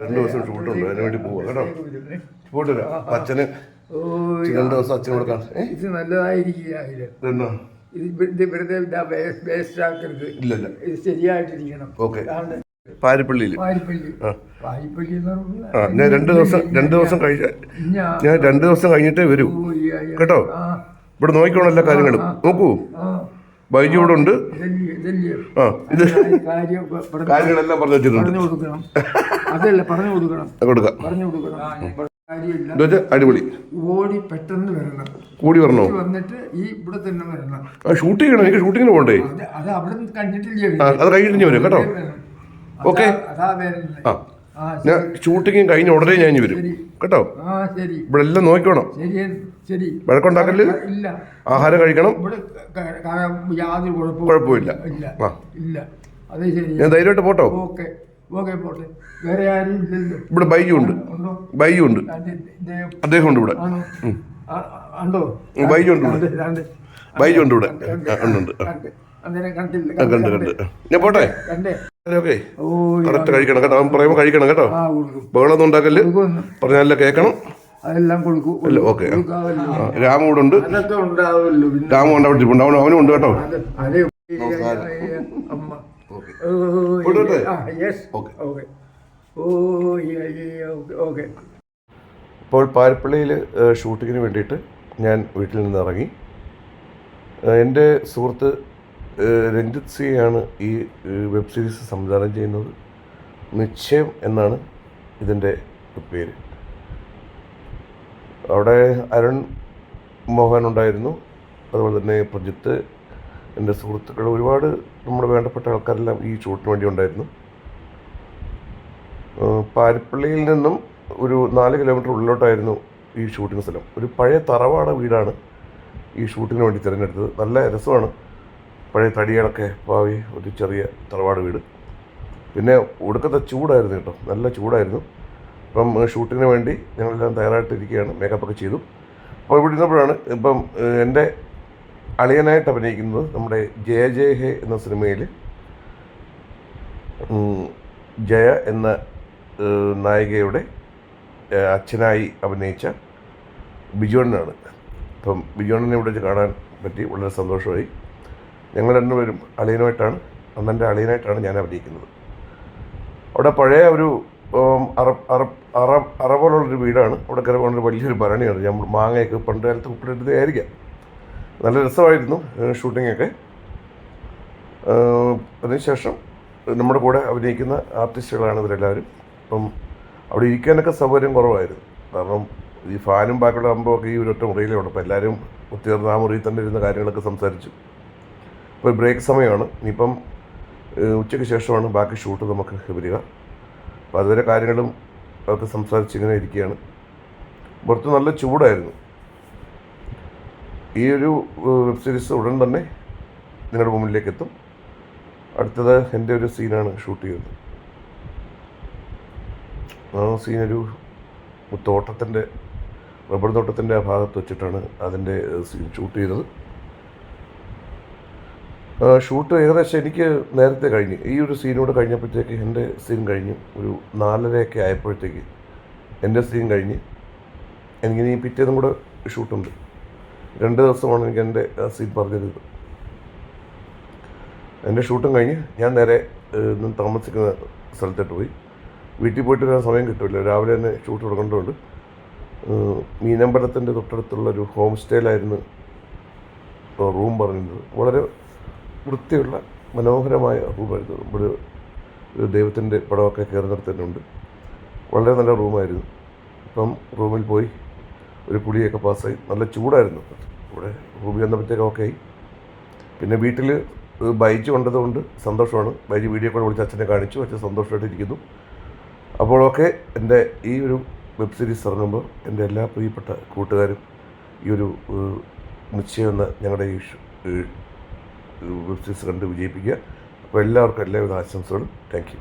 രണ്ട് ദിവസം ഷൂട്ടുണ്ട് അതിന് വേണ്ടി പോവാ. കേട്ടോ? പോയിട്ട് വരാം അച്ഛന് രണ്ട് ദിവസം അച്ഛൻ കൊടുക്കാൻ. ഏ? ഇത് നല്ലതായിരിക്കുക ഇത് വെറുതെ വേസ്റ്റ് ആക്കരുത്. ഇത് ശരിയായിട്ടിരിക്കണം. ഓക്കെ. പാരിപ്പള്ളിയിൽ ഞാൻ രണ്ട് ദിവസം രണ്ട് ദിവസം കഴിഞ്ഞ ഞാൻ രണ്ട് ദിവസം കഴിഞ്ഞിട്ടേ വരൂ. കേട്ടോ? ഇവിടെ നോക്കിക്കോണം എല്ലാ കാര്യങ്ങളും. നോക്കൂ. ബൈജു ഇവിടെ ഉണ്ട്. ആ ഇത് കാര്യങ്ങളെല്ലാം പറഞ്ഞു വെച്ചിട്ടുണ്ട്. അതല്ല പറഞ്ഞു കൊടുക്കണം. കൊടുക്കാം. പറഞ്ഞു കൊടുക്കണം. കാര്യമില്ല. അടിപൊളി. ഓടി പെട്ടെന്ന് വരണം. കൂടി വരണോ? വന്നിട്ട് ഈ ഇവിടെ തന്നെ വരണം. ഷൂട്ട് ചെയ്യണം. എനിക്ക് ഷൂട്ടിങ്ങിന് പോകണ്ടേ? അത് അവിടെ കണ്ടിട്ടില്ലേ അത് കഴിഞ്ഞിട്ട് വരും കേട്ടോ. ഓക്കെ. ഞാൻ ഷൂട്ടിങ്ങും കഴിഞ്ഞ ഉടനെ ഞാൻ വരും. കേട്ടോ? ഇവിടെ എല്ലാം നോക്കിക്കോണം. ശരി വഴക്കുണ്ടാക്കൽ? ഇല്ല. ആഹാരം കഴിക്കണം? യാതൊരു കുഴപ്പമില്ല. ഇല്ല. അത് ശരി. ഞാൻ ധൈര്യമായിട്ട് പോട്ടോ. ഓക്കെ. ഓക്കെ പോട്ടെ വേറെ ആരും ഇല്ലല്ലോ. ഇവിടെ ബൈജു ഉണ്ട്. ഉണ്ടോ? ബൈജു ഉണ്ട്. അദ്ദേഹം ഉണ്ട് ഇവിടെ. ആണോ? ഉണ്ടോ? ബൈജു ഉണ്ട് ഇവിടെ. ബൈജു ഉണ്ട് ഇവിടെ. കണ്ട്, ഉണ്ട് ഉണ്ട്. കണ്ട്. കണ്ടില്ല. കണ്ട് കണ്ട്. ഞാൻ പോട്ടെ? ഓക്കെ. കറക്റ്റ് കഴിക്കണം കേട്ടോ. അവൻ പറയുമ്പോൾ കഴിക്കണം കേട്ടോ. ബഹളമൊന്നും ഉണ്ടാക്കൽ പറഞ്ഞാലല്ല കേൾക്കണം? അതെല്ലാം കൊടുക്കും. അല്ല ഓക്കെ. രാമു ഇവിടെ ഉണ്ട്. രാമു ഉണ്ട് അവിടെ അവനും ഉണ്ട് കേട്ടോ. അമ്മ. Yes okay. ഓ ഓക്കെ. ഇപ്പോൾ പാരപ്പള്ളിയിൽ ഷൂട്ടിങ്ങിന് വേണ്ടിയിട്ട് ഞാൻ വീട്ടിൽ നിന്ന് ഇറങ്ങി. എന്റെ സുഹൃത്ത് രഞ്ജിത് സിയാണ് ഈ വെബ് സീരീസ് സംവിധാനം ചെയ്യുന്നത്. നിശ്ചയം എന്നാണ് ഇതിന്റെ പേര്. അവിടെ അരുൺ മോഹൻ ഉണ്ടായിരുന്നു. അതുപോലെ തന്നെ പ്രജിത്ത് എന്റെ സുഹൃത്തുക്കൾ ഒരുപാട് നമ്മുടെ വേണ്ടപ്പെട്ട ആൾക്കാരെല്ലാം ഈ ഷൂട്ടിന് വേണ്ടി ഉണ്ടായിരുന്നു. പാരിപ്പള്ളിയിൽ നിന്നും ഒരു നാല് കിലോമീറ്റർ ഉള്ളിലോട്ടായിരുന്നു ഈ ഷൂട്ടിംഗ് സ്ഥലം. ഒരു പഴയ തറവാട വീടാണ് ഈ ഷൂട്ടിങ്ങിന് വേണ്ടി തിരഞ്ഞെടുത്തത്. നല്ല രസമാണ്. പഴയ തടികളൊക്കെ പാവി ഒരു ചെറിയ തറവാട് വീട്. പിന്നെ ഒടുക്കത്തെ ചൂടായിരുന്നു കേട്ടോ. നല്ല ചൂടായിരുന്നു. അപ്പം ഷൂട്ടിങ്ങിന് വേണ്ടി ഞങ്ങളെല്ലാം തയ്യാറായിട്ടിരിക്കുകയാണ്. മേക്കപ്പൊക്കെ ചെയ്തു. അപ്പോൾ ഇവിടെ ഇരുന്നപ്പോഴാണ് ഇപ്പം എന്റെ അളിയനായിട്ട് അഭിനയിക്കുന്നത് നമ്മുടെ ജയ ജയ ഹേ എന്ന സിനിമയിൽ ജയ എന്ന നായികയുടെ അച്ഛനായി അഭിനയിച്ച ബിജുവണ്ണനാണ് അപ്പം ബിജുണ്ണനെ ഇവിടെ കാണാൻ പറ്റി വളരെ സന്തോഷമായി. ഞങ്ങൾ രണ്ടുപേരും അളിയനുമായിട്ടാണ് അന്നന്റെ അളിയനായിട്ടാണ് ഞാൻ അഭിനയിക്കുന്നത്. അവിടെ പഴയ ഒരു അറ അറ അറ അറ പോലുള്ളൊരു വീടാണ്. അവിടെ കയറി പോകുന്ന വലിയൊരു ഭരണിയാണ്. ഞാൻ മാങ്ങയൊക്കെ പണ്ട് കാലത്ത് ഉപ്പിലിട്ടതായിരിക്കാം നല്ല രസമായിരുന്നു ഷൂട്ടിങ്ങൊക്കെ. അതിനുശേഷം നമ്മുടെ കൂടെ അഭിനയിക്കുന്ന ആർട്ടിസ്റ്റുകളാണ് ഇവരെല്ലാവരും. അപ്പം അവിടെ ഇരിക്കാനൊക്കെ സൗകര്യം കുറവായിരുന്നു. കാരണം ഈ ഫാനും ബാക്കിയുള്ള അമ്പമൊക്കെ ഈ ഒരൊറ്റ മുറിയിലേ ഉണ്ട് അപ്പോൾ എല്ലാവരും ഒത്തുചേർന്ന് ആ മുറിയിൽ തന്നെ ഇരുന്ന കാര്യങ്ങളൊക്കെ സംസാരിച്ചു. ഇപ്പോൾ ബ്രേക്ക് സമയമാണ്. ഇനിയിപ്പം ഉച്ചയ്ക്ക് ശേഷമാണ് ബാക്കി ഷൂട്ട് നമുക്ക് വരിക. അപ്പോൾ അതുവരെ കാര്യങ്ങളും ഒക്കെ സംസാരിച്ച് ഇങ്ങനെ ഇരിക്കുകയാണ്. പുറത്ത് നല്ല ചൂടായിരുന്നു. ഈ ഒരു വെബ് സീരീസ് ഉടൻ തന്നെ നിങ്ങളുടെ മുമ്പിലേക്ക് എത്തും അടുത്തത് എന്റെ ഒരു സീനാണ് ഷൂട്ട് ചെയ്യുന്നത്. ആ സീനൊരു തോട്ടത്തിന്റെ റബ്ബർ തോട്ടത്തിന്റെ ആ ഭാഗത്ത് വെച്ചിട്ടാണ് അതിന്റെ സീൻ ഷൂട്ട് ചെയ്തത്. ഷൂട്ട് ഏകദേശം എനിക്ക് നേരത്തെ കഴിഞ്ഞു. ഈ ഒരു സീനോട് കഴിഞ്ഞപ്പോഴത്തേക്ക് എന്റെ സീൻ കഴിഞ്ഞു. ഒരു നാലരയൊക്കെ ആയപ്പോഴത്തേക്ക് എന്റെ സീൻ കഴിഞ്ഞ്. എനിക്കിനി പിറ്റേന്നും കൂടെ ഷൂട്ടുണ്ട് രണ്ട് ദിവസമാണ് എനിക്ക് എന്റെ സീറ്റ് പറഞ്ഞിരുന്നത് എന്റെ ഷൂട്ടും കഴിഞ്ഞ് ഞാൻ നേരെ താമസിക്കുന്ന സ്ഥലത്തോട്ട് പോയി. വീട്ടിൽ പോയിട്ട് വരാൻ സമയം കിട്ടില്ല. രാവിലെ തന്നെ ഷൂട്ട് തുടങ്ങേണ്ടതുണ്ട്. മീനമ്പലത്തിന്റെ തൊട്ടടുത്തുള്ള ഒരു ഹോം സ്റ്റേയിലായിരുന്നു റൂം പറഞ്ഞിരുന്നത്. വളരെ വൃത്തിയുള്ള മനോഹരമായ റൂമായിരുന്നു ഒരു ഒരു ദൈവത്തിന്റെ പടമൊക്കെ കയറി തന്നെ വളരെ നല്ല റൂമായിരുന്നു ഇപ്പം റൂമിൽ പോയി ഒരു കുളിയൊക്കെ പാസ്സായി. നല്ല ചൂടായിരുന്നു. ഇവിടെ ഭൂമി വന്നപ്പോഴത്തേക്ക് ഓക്കെ ആയി. പിന്നെ വീട്ടിൽ ബൈജ് കൊണ്ടതുകൊണ്ട് സന്തോഷമാണ്. ബൈജ് വീഡിയോ കോൾ വിളിച്ച് അച്ഛനെ കാണിച്ചു. അച്ഛൻ സന്തോഷമായിട്ടിരിക്കുന്നു അപ്പോഴൊക്കെ എന്റെ ഈ ഒരു വെബ് സീരീസ് ഇറങ്ങുമ്പോൾ എന്റെ എല്ലാ പ്രിയപ്പെട്ട കൂട്ടുകാരും ഈ ഒരു നിശ്ചയം എന്ന ഞങ്ങളുടെ ഈ വെബ് സീരീസ് കണ്ട് വിജയിപ്പിക്കുക. അപ്പോൾ എല്ലാവർക്കും എല്ലാവിധ ആശംസകളും. Thank you